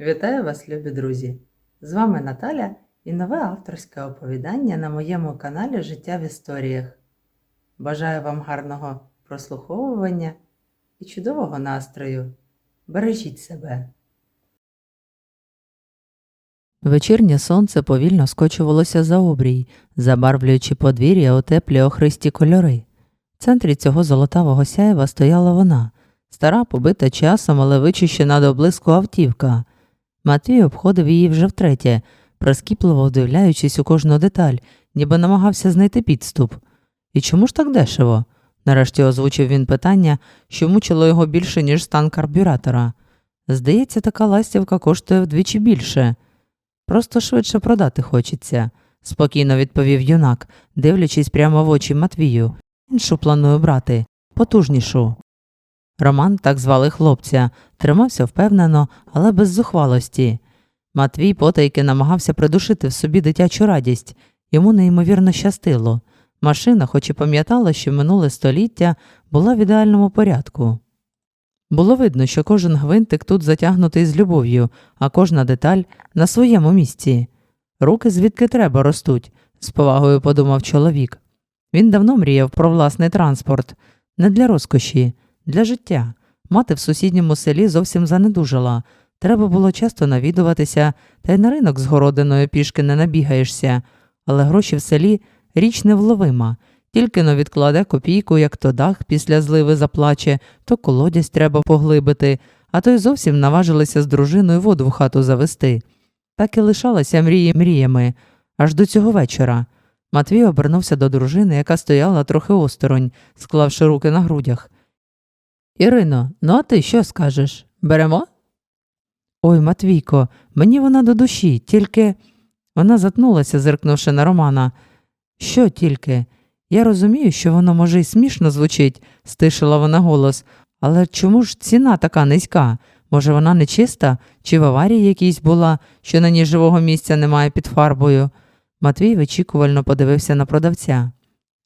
Вітаю вас, любі друзі! З вами Наталя і нове авторське оповідання на моєму каналі Життя в історіях. Бажаю вам гарного прослуховування і чудового настрою. Бережіть себе. Вечірнє сонце повільно скочувалося за обрій, забарвлюючи подвір'я у теплі охристі кольори. В центрі цього золотавого сяєва стояла вона, стара, побита часом, але вичищена до блиску автівка. Матвій обходив її вже втретє, прискіпливо вдивляючись у кожну деталь, ніби намагався знайти підступ. І чому ж так дешево? Нарешті озвучив він питання, що мучило його більше, ніж стан карбюратора. Здається, така ластівка коштує вдвічі більше. Просто швидше продати хочеться, спокійно відповів юнак, дивлячись прямо в очі Матвію. Іншу планую брати, потужнішу. Роман, так звали хлопця, тримався впевнено, але без зухвалості. Матвій потайки намагався придушити в собі дитячу радість, йому неймовірно щастило. Машина, хоч і пам'ятала, що минуле століття була в ідеальному порядку. Було видно, що кожен гвинтик тут затягнутий з любов'ю, а кожна деталь на своєму місці. Руки звідки треба ростуть, з повагою подумав чоловік. Він давно мріяв про власний транспорт, не для розкоші, для життя. Мати в сусідньому селі зовсім занедужала. Треба було часто навідуватися, та й на ринок з городиною пішки не набігаєшся, але гроші в селі річ невловима. Тільки но відкладе копійку, як то дах після зливи заплаче, то колодязь треба поглибити, а то й зовсім наважилися з дружиною воду в хату завести. Так і лишалася мрії мріями, аж до цього вечора. Матвій обернувся до дружини, яка стояла трохи осторонь, склавши руки на грудях. Ірино, ну а ти що скажеш? Беремо? Ой, Матвійко, мені вона до душі, тільки. Вона затнулася, зиркнувши на Романа. Що тільки? Я розумію, що воно може й смішно звучить, стишила вона голос, але чому ж ціна така низька? Може, вона не чиста, чи в аварії якійсь була, що на ній живого місця немає під фарбою? Матвій вичікувально подивився на продавця.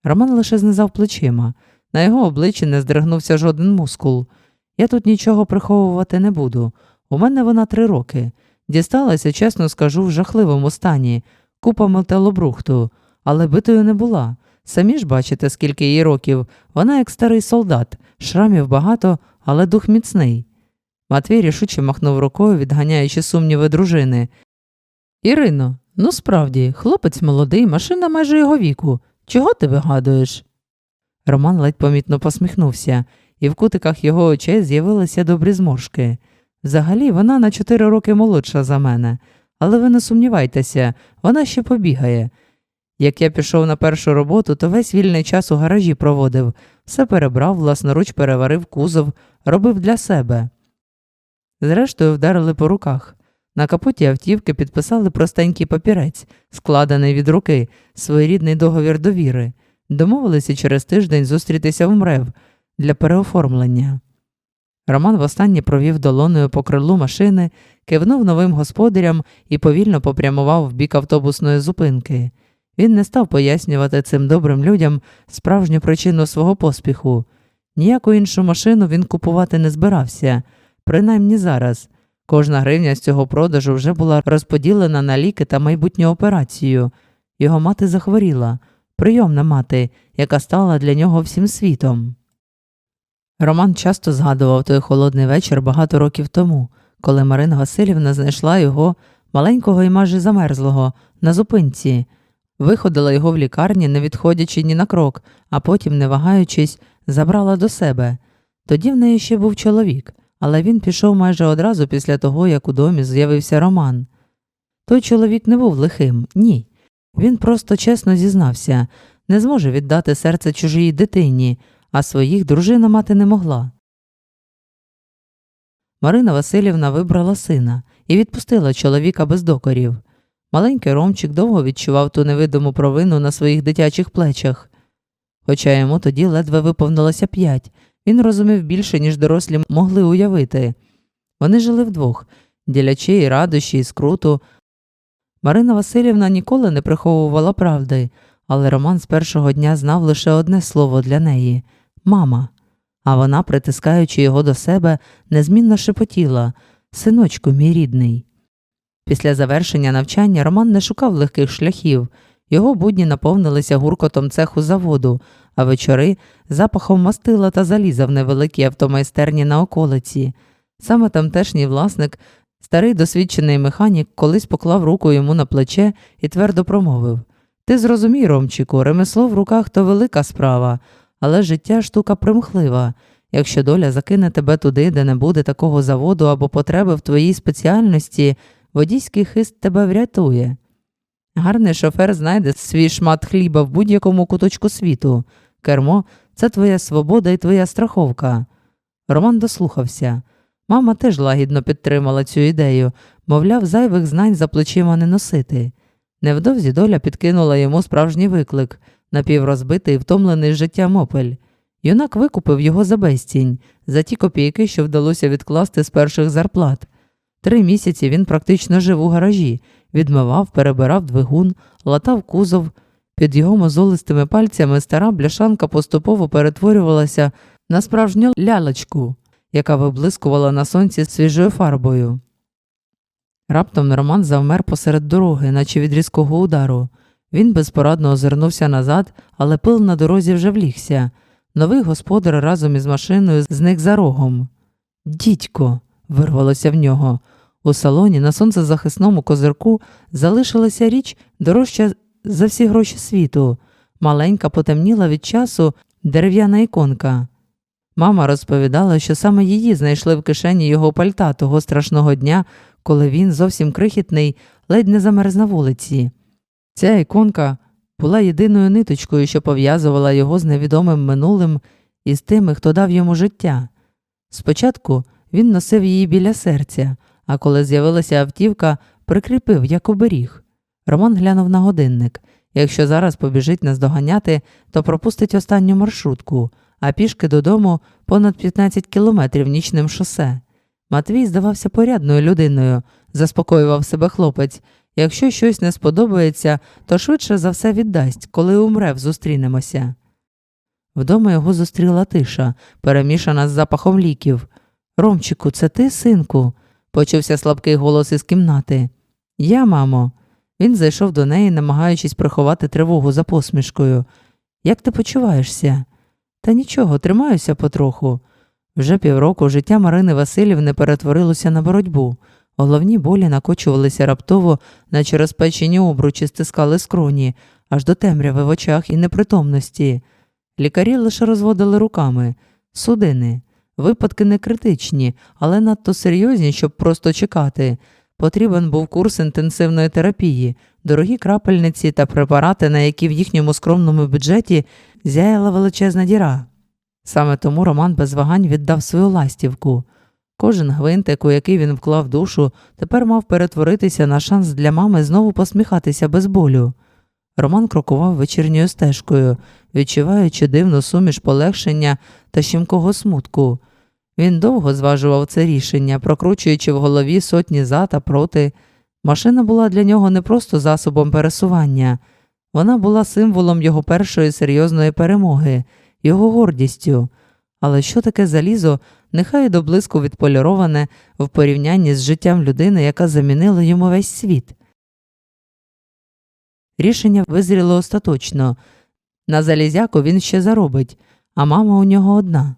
Роман лише знизав плечима. На його обличчі не здригнувся жоден мускул. Я тут нічого приховувати не буду. У мене вона три роки. Дісталася, чесно скажу, в жахливому стані, купа металобрухту, але битою не була. Самі ж бачите, скільки їй років. Вона як старий солдат, шрамів багато, але дух міцний. Матвій рішуче махнув рукою, відганяючи сумніви дружини. Ірино, ну справді, хлопець молодий, машина майже його віку. Чого ти вигадуєш? Роман ледь помітно посміхнувся, і в кутиках його очей з'явилися добрі зморшки. Взагалі, вона на чотири роки молодша за мене, але ви не сумнівайтеся, вона ще побігає. Як я пішов на першу роботу, то весь вільний час у гаражі проводив, все перебрав, власноруч переварив кузов, робив для себе. Зрештою, вдарили по руках. На капоті автівки підписали простенький папірець, складений від руки, своєрідний договір довіри. Домовилися через тиждень зустрітися в МРЕВ для переоформлення. Роман востаннє провів долоною по крилу машини, кивнув новим господарям і повільно попрямував в бік автобусної зупинки. Він не став пояснювати цим добрим людям справжню причину свого поспіху. Ніяку іншу машину він купувати не збирався, принаймні зараз. Кожна гривня з цього продажу вже була розподілена на ліки та майбутню операцію. Його мати захворіла, прийомна мати, яка стала для нього всім світом. Роман часто згадував той холодний вечір багато років тому, коли Марина Васильівна знайшла його, маленького і майже замерзлого, на зупинці, виходила його в лікарні, не відходячи ні на крок, а потім, не вагаючись, забрала до себе. Тоді в неї ще був чоловік, але він пішов майже одразу після того, як у домі з'явився Роман. Той чоловік не був лихим, ні. Він просто чесно зізнався, не зможе віддати серце чужій дитині, а своїх дружина мати не могла. Марина Васильівна вибрала сина і відпустила чоловіка без докорів. Маленький Ромчик довго відчував ту невидиму провину на своїх дитячих плечах. Хоча йому тоді ледве виповнилося п'ять, він розумів більше, ніж дорослі могли уявити. Вони жили вдвох, ділячи і радощі, і скруту. Марина Васильівна ніколи не приховувала правди, але Роман з першого дня знав лише одне слово для неї мама. А вона, притискаючи його до себе, незмінно шепотіла синочку, мій рідний. Після завершення навчання Роман не шукав легких шляхів. Його будні наповнилися гуркотом цеху заводу, а вечори запахом мастила та заліза в невеликій автомайстерні на околиці. Саме тамтешній власник, старий досвідчений механік, колись поклав руку йому на плече і твердо промовив Ти зрозумій, Ромчику, ремесло в руках то велика справа, але життя штука примхлива. Якщо доля закине тебе туди, де не буде такого заводу або потреби в твоїй спеціальності, водійський хист тебе врятує. Гарний шофер знайде свій шмат хліба в будь-якому куточку світу. Кермо це твоя свобода і твоя страховка. Роман дослухався. Мама теж лагідно підтримала цю ідею, мовляв, зайвих знань за плечима не носити. Невдовзі доля підкинула йому справжній виклик напіврозбитий, втомлений життям опель. Юнак викупив його за безцінь, за ті копійки, що вдалося відкласти з перших зарплат. Три місяці він практично жив у гаражі, відмивав, перебирав двигун, латав кузов. Під його мозолистими пальцями стара бляшанка поступово перетворювалася на справжню лялечку, яка виблискувала на сонці свіжою фарбою. Раптом Роман завмер посеред дороги, наче від різкого удару. Він безпорадно озирнувся назад, але пил на дорозі вже влігся. Новий господар разом із машиною зник за рогом. Дідько. вирвалося в нього. У салоні на сонцезахисному козирку залишилася річ дорожча за всі гроші світу. Маленька потемніла від часу дерев'яна іконка. Мама розповідала, що саме її знайшли в кишені його пальта того страшного дня, коли він, зовсім крихітний, ледь не замерз на вулиці. Ця іконка була єдиною ниточкою, що пов'язувала його з невідомим минулим і з тими, хто дав йому життя. Спочатку він носив її біля серця, а коли з'явилася автівка, прикріпив як оберіг. Роман глянув на годинник. Якщо зараз побіжить наздоганяти, то пропустить останню маршрутку, а пішки додому понад 15 кілометрів нічним шосе. Матвій здавався порядною людиною, заспокоював себе хлопець. Якщо щось не сподобається, то швидше за все віддасть, коли умре, зустрінемося. Вдома його зустріла тиша, перемішана з запахом ліків. Ромчику, це ти, синку? почувся слабкий голос із кімнати. Я, мамо. Він зайшов до неї, намагаючись приховати тривогу за посмішкою. Як ти почуваєшся? Та нічого, тримаюся потроху. Вже півроку життя Марини Васильівни перетворилося на боротьбу. Головні болі накочувалися раптово, наче розпечені обручі стискали скроні, аж до темряви в очах і непритомності. Лікарі лише розводили руками. Судини. Випадки не критичні, але надто серйозні, щоб просто чекати. Потрібен був курс інтенсивної терапії, дорогі крапельниці та препарати, на які в їхньому скромному бюджеті зяяла величезна діра. Саме тому Роман без вагань віддав свою ластівку. Кожен гвинтик, у який він вклав душу, тепер мав перетворитися на шанс для мами знову посміхатися без болю. Роман крокував вечірньою стежкою, відчуваючи дивну суміш полегшення та щемкого смутку. Він довго зважував це рішення, прокручуючи в голові сотні за та проти. Машина була для нього не просто засобом пересування, вона була символом його першої серйозної перемоги, його гордістю. Але що таке залізо, нехай до блиску відполіроване в порівнянні з життям людини, яка замінила йому весь світ. Рішення визріло остаточно. На залізяку він ще заробить, а мама у нього одна.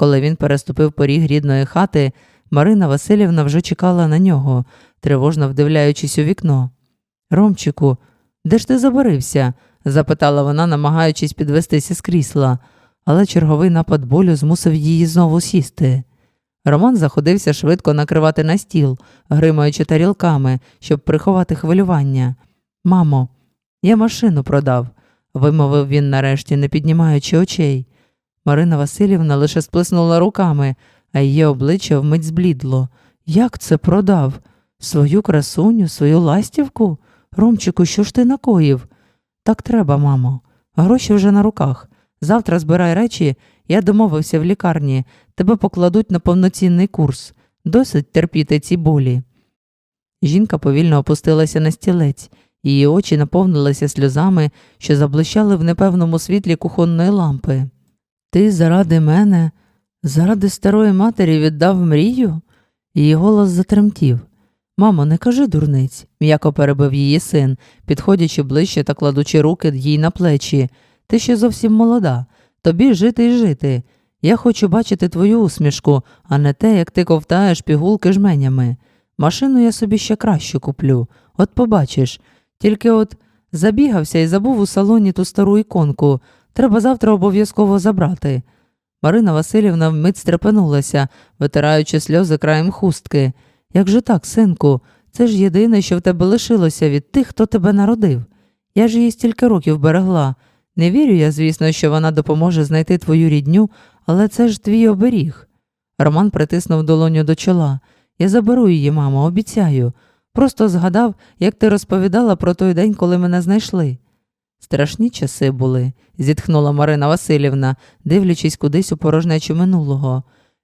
Коли він переступив поріг рідної хати, Марина Васильівна вже чекала на нього, тривожно вдивляючись у вікно. Ромчику, де ж ти забарився? запитала вона, намагаючись підвестися з крісла, але черговий напад болю змусив її знову сісти. Роман заходився швидко накривати на стіл, гримаючи тарілками, щоб приховати хвилювання. Мамо, я машину продав, вимовив він нарешті, не піднімаючи очей. Марина Васильівна лише сплеснула руками, а її обличчя вмить зблідло. Як це продав? Свою красуню, свою ластівку? Ромчику, що ж ти накоїв? Так треба, мамо. Гроші вже на руках. Завтра збирай речі, я домовився в лікарні, тебе покладуть на повноцінний курс. Досить терпіти ці болі. Жінка повільно опустилася на стілець, її очі наповнилися сльозами, що заблищали в непевному світлі кухонної лампи. Ти заради мене, заради старої матері віддав мрію? Її голос затремтів. Мамо, не кажи дурниць, м'яко перебив її син, підходячи ближче та кладучи руки їй на плечі. Ти ще зовсім молода. Тобі жити й жити. Я хочу бачити твою усмішку, а не те, як ти ковтаєш пігулки жменями. Машину я собі ще кращу куплю. От побачиш. Тільки от забігався і забув у салоні ту стару іконку. Треба завтра обов'язково забрати. Марина Васильівна вмить стрепенулася, витираючи сльози краєм хустки. Як же так, синку, це ж єдине, що в тебе лишилося від тих, хто тебе народив. Я ж її стільки років берегла. Не вірю я, звісно, що вона допоможе знайти твою рідню, але це ж твій оберіг. Роман притиснув долоню до чола. Я заберу її, мамо, обіцяю. Просто згадав, як ти розповідала про той день, коли мене знайшли. Страшні часи були, зітхнула Марина Васильівна, дивлячись кудись у порожнечу минулого.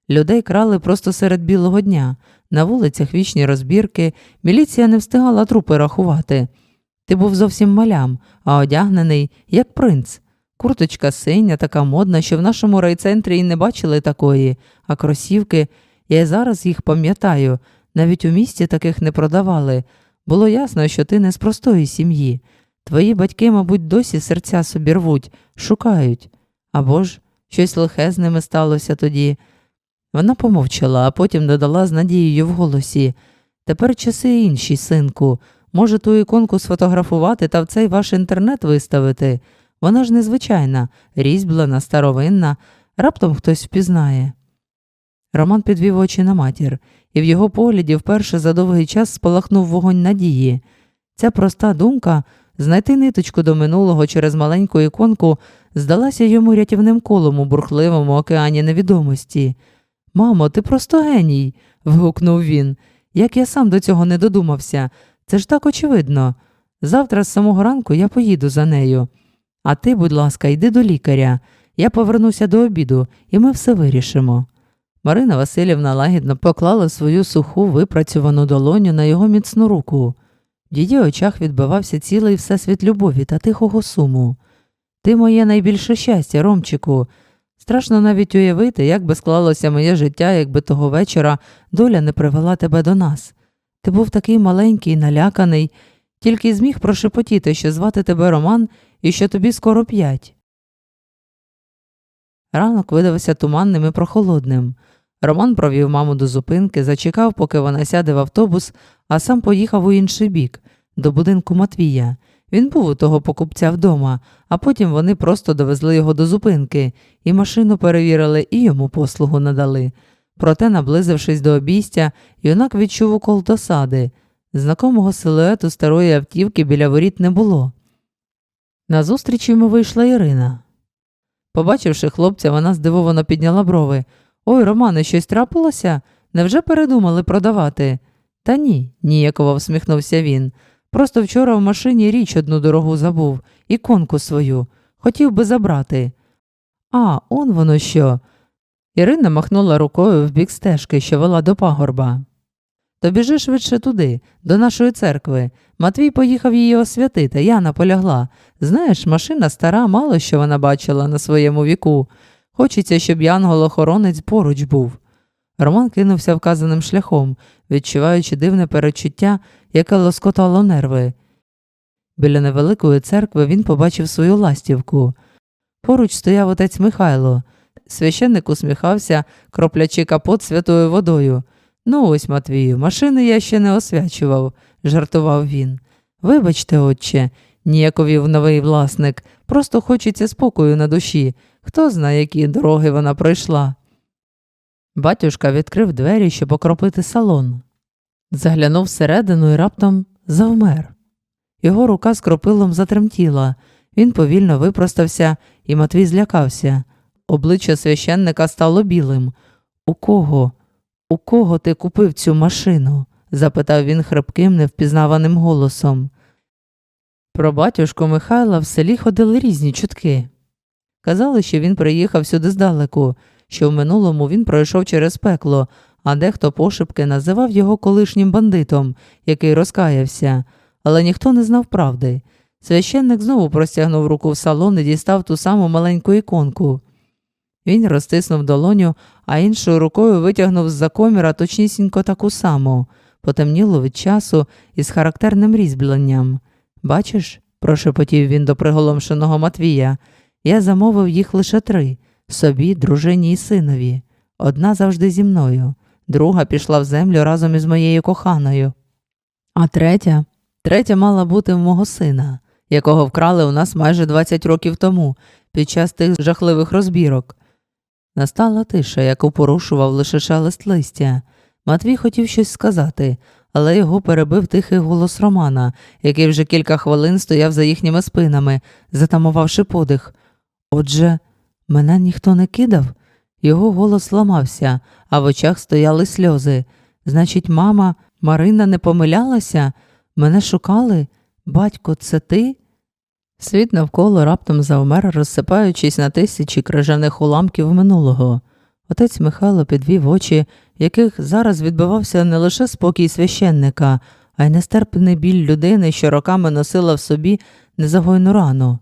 Людей крали просто серед білого дня, на вулицях вічні розбірки, міліція не встигала трупи рахувати. Ти був зовсім малям, а одягнений, як принц. Курточка синя, така модна, що в нашому райцентрі і не бачили такої, а кросівки, я й зараз їх пам'ятаю, навіть у місті таких не продавали. Було ясно, що ти не з простої сім'ї. Твої батьки, мабуть, досі серця собі рвуть, шукають. Або ж щось лихе з ними сталося тоді. Вона помовчала, а потім додала з надією в голосі Тепер часи інші, синку. Може, ту іконку сфотографувати та в цей ваш інтернет виставити. Вона ж незвичайна, різьблена, старовинна, раптом хтось впізнає. Роман підвів очі на матір, і в його погляді вперше за довгий час спалахнув вогонь надії. Ця проста думка знайти ниточку до минулого через маленьку іконку здалася йому рятівним колом у бурхливому океані невідомості. Мамо, ти просто геній. вигукнув він. Як я сам до цього не додумався, це ж так очевидно. Завтра з самого ранку я поїду за нею. А ти, будь ласка, йди до лікаря. Я повернуся до обіду, і ми все вирішимо. Марина Васильівна лагідно поклала свою суху випрацьовану долоню на його міцну руку. В її очах відбивався цілий всесвіт любові та тихого суму. Ти моє найбільше щастя, Ромчику. Страшно навіть уявити, як би склалося моє життя, якби того вечора доля не привела тебе до нас. Ти був такий маленький, наляканий, тільки зміг прошепотіти, що звати тебе Роман і що тобі скоро п'ять. Ранок видався туманним і прохолодним. Роман провів маму до зупинки, зачекав, поки вона сяде в автобус, а сам поїхав у інший бік, до будинку Матвія. Він був у того покупця вдома, а потім вони просто довезли його до зупинки, і машину перевірили, і йому послугу надали. Проте, наблизившись до обійстя, юнак відчув укол досади. Знакомого силуету старої автівки біля воріт не було. Назустріч йому вийшла Ірина. Побачивши хлопця, вона здивовано підняла брови. Ой, Романе, щось трапилося? Невже передумали продавати? Та ні, ніяково всміхнувся він. Просто вчора в машині річ одну дорогу забув, іконку свою. Хотів би забрати. А, он воно що. Ірина махнула рукою в бік стежки, що вела до пагорба. То біжи швидше туди, до нашої церкви. Матвій поїхав її освятити, я наполягла. Знаєш, машина стара, мало що вона бачила на своєму віку. Хочеться, щоб янгол-охоронець поруч був. Роман кинувся вказаним шляхом, відчуваючи дивне перечуття, яке лоскотало нерви. Біля невеликої церкви він побачив свою ластівку. Поруч стояв отець Михайло. Священник усміхався, кроплячи капот святою водою. Ну ось, Матвію, машини я ще не освячував, жартував він. Вибачте, отче, ніяковів новий власник, просто хочеться спокою на душі. Хто знає, які дороги вона пройшла. Батюшка відкрив двері, щоб окропити салон. Заглянув всередину і раптом завмер. Його рука з кропилом затремтіла. Він повільно випростався, і Матвій злякався. Обличчя священника стало білим. У кого? У кого ти купив цю машину? запитав він хрипким, невпізнаваним голосом. Про батюшку Михайла в селі ходили різні чутки. Казали, що він приїхав сюди здалеку, що в минулому він пройшов через пекло, а дехто пошепки називав його колишнім бандитом, який розкаявся, але ніхто не знав правди. Священник знову простягнув руку в салон і дістав ту саму маленьку іконку. Він розтиснув долоню, а іншою рукою витягнув з-за коміра точнісінько таку саму, потемніло від часу із характерним різьбленням. Бачиш, прошепотів він до приголомшеного Матвія, я замовив їх лише три собі, дружині і синові. Одна завжди зі мною, друга пішла в землю разом із моєю коханою. А третя? Третя мала бути в мого сина, якого вкрали у нас майже 20 років тому, під час тих жахливих розбірок. Настала тиша, яку порушував лише шелест листя. Матвій хотів щось сказати, але його перебив тихий голос Романа, який вже кілька хвилин стояв за їхніми спинами, затамувавши подих. Отже, мене ніхто не кидав? Його голос ламався, а в очах стояли сльози. Значить, мама, Марина не помилялася? Мене шукали? Батько, це ти? Світ навколо раптом завмер, розсипаючись на тисячі крижаних уламків минулого. Отець Михайло підвів очі, яких зараз відбивався не лише спокій священника, а й нестерпний біль людини, що роками носила в собі незагойну рану.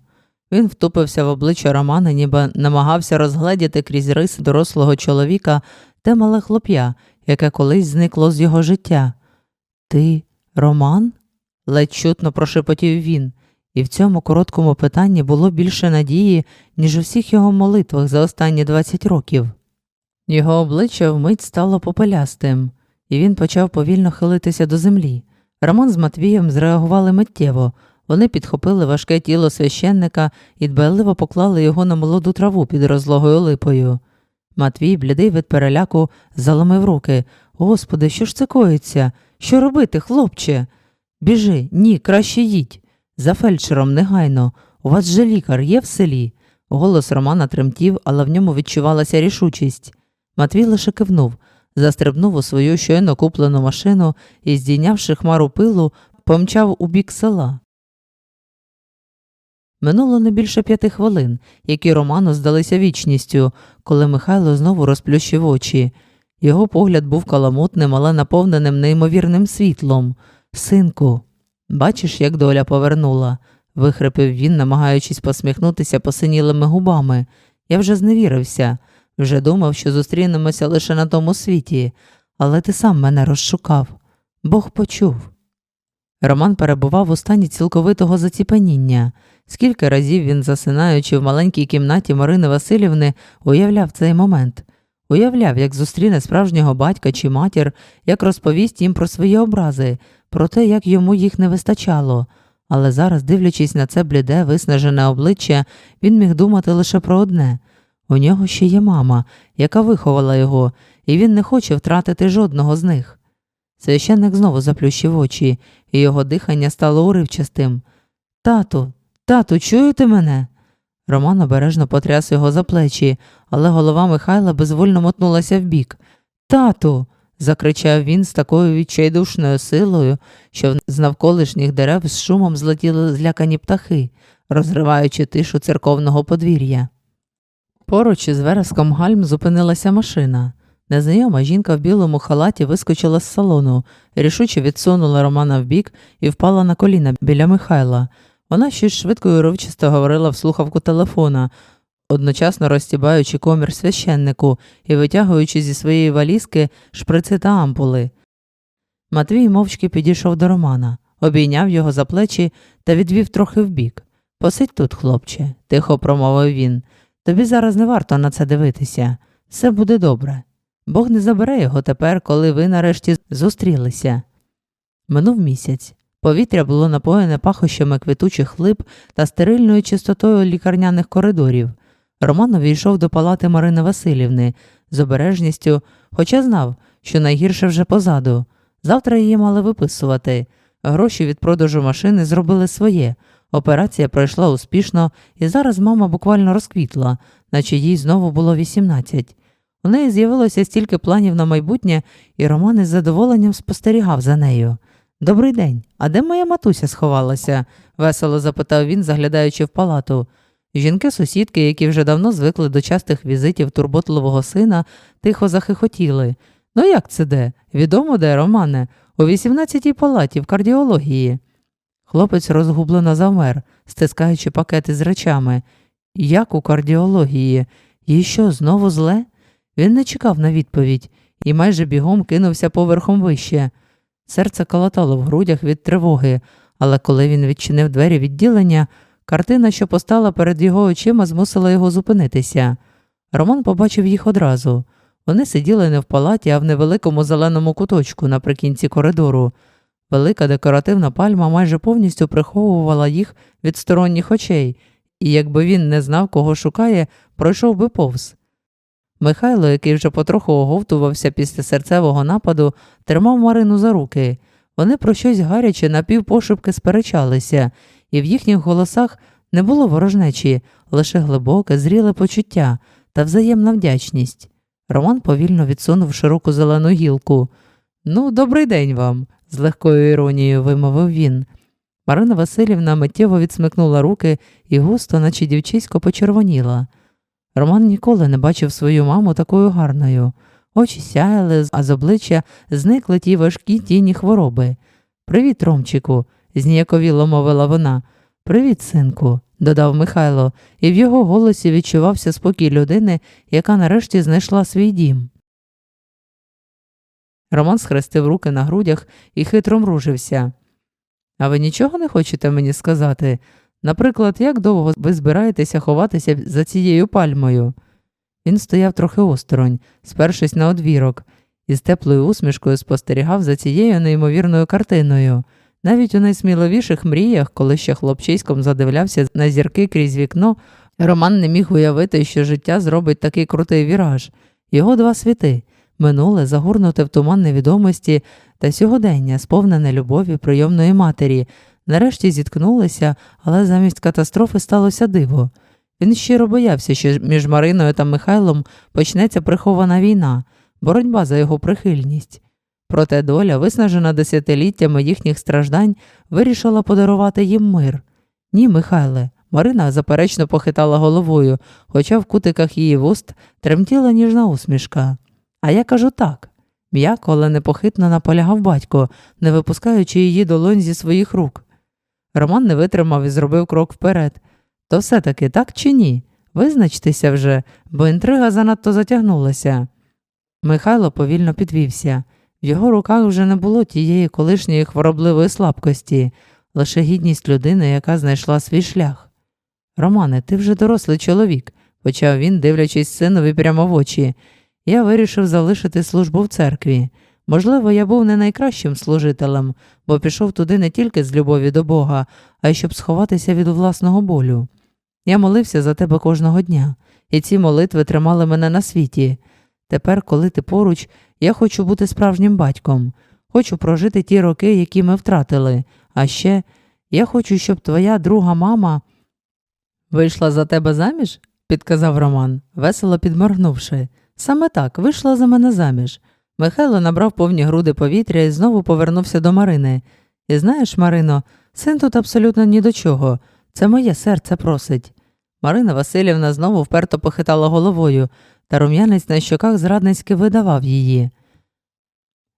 Він втупився в обличчя Романа, ніби намагався розгледіти крізь риси дорослого чоловіка те мале хлоп'я, яке колись зникло з його життя. Ти Роман? ледь чутно прошепотів він, і в цьому короткому питанні було більше надії, ніж у всіх його молитвах за останні 20 років. Його обличчя вмить стало попелястим, і він почав повільно хилитися до землі. Роман з Матвієм зреагували миттєво. Вони підхопили важке тіло священника і дбайливо поклали його на молоду траву під розлогою липою. Матвій, блідий від переляку, заломив руки. Господи, що ж це коїться? Що робити, хлопче? Біжи, ні, краще їдь. За фельдшером негайно. У вас же лікар є в селі. Голос Романа тремтів, але в ньому відчувалася рішучість. Матвій лише кивнув, застрибнув у свою щойно куплену машину і, здійнявши хмару пилу, помчав у бік села. Минуло не більше п'яти хвилин, які Роману здалися вічністю, коли Михайло знову розплющив очі. Його погляд був каламутним, але наповненим неймовірним світлом. Синку, бачиш, як доля повернула, вихрипив він, намагаючись посміхнутися посинілими губами. Я вже зневірився, вже думав, що зустрінемося лише на тому світі, але ти сам мене розшукав. Бог почув. Роман перебував у стані цілковитого заціпаніння. Скільки разів він, засинаючи в маленькій кімнаті Марини Васильівни, уявляв цей момент, уявляв, як зустріне справжнього батька чи матір, як розповість їм про свої образи, про те, як йому їх не вистачало. Але зараз, дивлячись на це бліде, виснажене обличчя, він міг думати лише про одне у нього ще є мама, яка виховала його, і він не хоче втратити жодного з них. Священник знову заплющив очі, і його дихання стало уривчастим. Тату, тату, чуєте мене? Роман обережно потряс його за плечі, але голова Михайла безвольно мотнулася вбік. Тату. закричав він з такою відчайдушною силою, що з навколишніх дерев з шумом злетіли злякані птахи, розриваючи тишу церковного подвір'я. Поруч із вереском гальм зупинилася машина. Незнайома жінка в білому халаті вискочила з салону, рішуче відсунула Романа вбік і впала на коліна біля Михайла. Вона щось швидко і уривчисто говорила в слухавку телефона, одночасно розтібаючи комір священнику і витягуючи зі своєї валізки шприци та ампули. Матвій мовчки підійшов до Романа, обійняв його за плечі та відвів трохи вбік. Посидь тут, хлопче, тихо промовив він. Тобі зараз не варто на це дивитися. Все буде добре. Бог не забере його тепер, коли ви нарешті зустрілися. Минув місяць. Повітря було напоєне пахощами квітучих лип та стерильною чистотою лікарняних коридорів. Роман увійшов до палати Марини Васильівни з обережністю, хоча знав, що найгірше вже позаду. Завтра її мали виписувати. Гроші від продажу машини зробили своє. Операція пройшла успішно, і зараз мама буквально розквітла, наче їй знову було 18. У неї з'явилося стільки планів на майбутнє, і Роман із задоволенням спостерігав за нею. Добрий день, а де моя матуся сховалася? весело запитав він, заглядаючи в палату. Жінки-сусідки, які вже давно звикли до частих візитів турботливого сина, тихо захихотіли. Ну як це де? Відомо де, Романе? У 18-й палаті в кардіології. Хлопець розгублено завмер, стискаючи пакети з речами. Як у кардіології? Їй що, знову зле? Він не чекав на відповідь і майже бігом кинувся поверхом вище. Серце колотало в грудях від тривоги, але коли він відчинив двері відділення, картина, що постала перед його очима, змусила його зупинитися. Роман побачив їх одразу. Вони сиділи не в палаті, а в невеликому зеленому куточку наприкінці коридору. Велика декоративна пальма майже повністю приховувала їх від сторонніх очей, і якби він не знав, кого шукає, пройшов би повз. Михайло, який вже потроху оговтувався після серцевого нападу, тримав Марину за руки. Вони про щось гаряче напівпошепки сперечалися, і в їхніх голосах не було ворожнечі, лише глибоке, зріле почуття та взаємна вдячність. Роман повільно відсунув широку зелену гілку. Ну, добрий день вам, з легкою іронією вимовив він. Марина Васильівна миттєво відсмикнула руки і густо, наче дівчисько, почервоніла. Роман ніколи не бачив свою маму такою гарною. Очі сяяли, а з обличчя зникли ті важкі тіні хвороби. Привіт, Ромчику, зніяковіло мовила вона. Привіт, синку, додав Михайло, і в його голосі відчувався спокій людини, яка нарешті знайшла свій дім. Роман схрестив руки на грудях і хитро мружився. А ви нічого не хочете мені сказати? Наприклад, як довго ви збираєтеся ховатися за цією пальмою? Він стояв трохи осторонь, спершись на одвірок, і з теплою усмішкою спостерігав за цією неймовірною картиною. Навіть у найсміливіших мріях, коли ще хлопчиськом задивлявся на зірки крізь вікно, Роман не міг уявити, що життя зробить такий крутий віраж. Його два світи минуле загорнуте в туман невідомості та сьогодення, сповнене любові прийомної матері, нарешті зіткнулися, але замість катастрофи сталося диво. Він щиро боявся, що між Мариною та Михайлом почнеться прихована війна, боротьба за його прихильність. Проте доля, виснажена десятиліттями їхніх страждань, вирішила подарувати їм мир. Ні, Михайле, Марина заперечно похитала головою, хоча в кутиках її вуст тремтіла ніжна усмішка. А я кажу так. М'яко, але непохитно наполягав батько, не випускаючи її долонь зі своїх рук. Роман не витримав і зробив крок вперед. То все таки так чи ні? Визначтеся вже, бо інтрига занадто затягнулася. Михайло повільно підвівся. В його руках вже не було тієї колишньої хворобливої слабкості, лише гідність людини, яка знайшла свій шлях. Романе, ти вже дорослий чоловік, почав він, дивлячись синові прямо в очі. Я вирішив залишити службу в церкві. Можливо, я був не найкращим служителем, бо пішов туди не тільки з любові до Бога, а й щоб сховатися від власного болю. Я молився за тебе кожного дня, і ці молитви тримали мене на світі. Тепер, коли ти поруч, я хочу бути справжнім батьком, хочу прожити ті роки, які ми втратили, а ще я хочу, щоб твоя друга мама вийшла за тебе заміж? підказав Роман, весело підморгнувши. Саме так, вийшла за мене заміж. Михайло набрав повні груди повітря і знову повернувся до Марини. І знаєш, Марино, син тут абсолютно ні до чого. Це моє серце просить. Марина Васильівна знову вперто похитала головою, та рум'янець на щоках зрадницьки видавав її.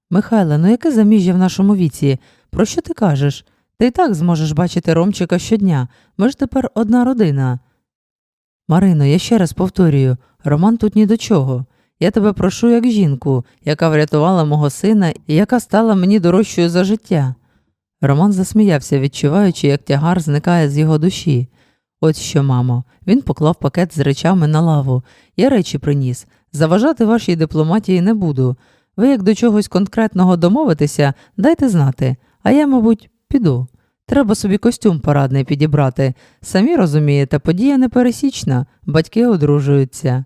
Михайле, ну яке заміжжя в нашому віці? Про що ти кажеш? Ти й так зможеш бачити Ромчика щодня. Ми ж тепер одна родина. Марино, я ще раз повторюю, Роман тут ні до чого. Я тебе прошу як жінку, яка врятувала мого сина і яка стала мені дорожчою за життя. Роман засміявся, відчуваючи, як тягар зникає з його душі. От що, мамо, він поклав пакет з речами на лаву. Я речі приніс. Заважати вашій дипломатії не буду. Ви як до чогось конкретного домовитеся, дайте знати, а я, мабуть, піду. Треба собі костюм порадний підібрати. Самі розумієте, подія непересічна, батьки одружуються.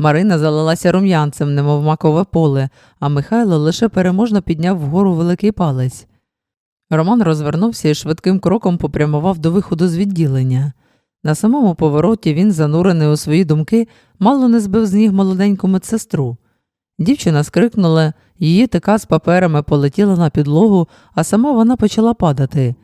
Марина залилася рум'янцем, немов макове поле, а Михайло лише переможно підняв вгору великий палець. Роман розвернувся і швидким кроком попрямував до виходу з відділення. На самому повороті він, занурений у свої думки, мало не збив з ніг молоденьку медсестру. Дівчина скрикнула, її тика з паперами полетіла на підлогу, а сама вона почала падати.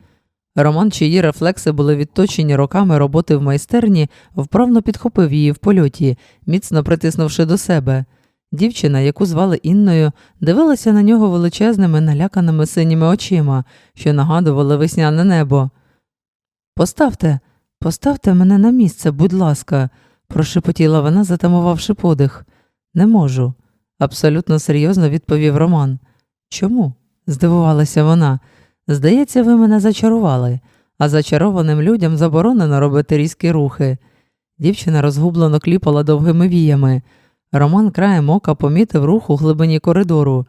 Роман, чиї рефлекси були відточені роками роботи в майстерні, вправно підхопив її в польоті, міцно притиснувши до себе. Дівчина, яку звали Інною, дивилася на нього величезними наляканими синіми очима, що нагадували весняне небо. Поставте, поставте мене на місце, будь ласка, прошепотіла вона, затамувавши подих. Не можу, абсолютно серйозно відповів Роман. Чому? здивувалася вона. Здається, ви мене зачарували, а зачарованим людям заборонено робити різкі рухи. Дівчина розгублено кліпала довгими віями. Роман краєм ока помітив рух у глибині коридору.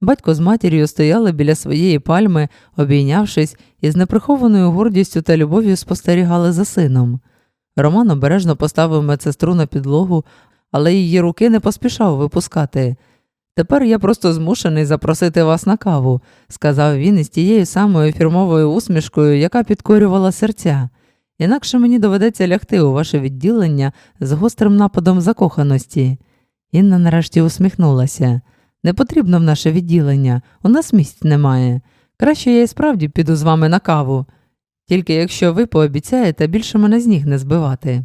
Батько з матір'ю стояли біля своєї пальми, обійнявшись, і з неприхованою гордістю та любов'ю спостерігали за сином. Роман обережно поставив медсестру на підлогу, але її руки не поспішав випускати. Тепер я просто змушений запросити вас на каву, сказав він із тією самою фірмовою усмішкою, яка підкорювала серця. Інакше мені доведеться лягти у ваше відділення з гострим нападом закоханості. Інна нарешті усміхнулася. Не потрібно в наше відділення, у нас місць немає. Краще я і справді піду з вами на каву, тільки якщо ви пообіцяєте більше мене з ніг не збивати.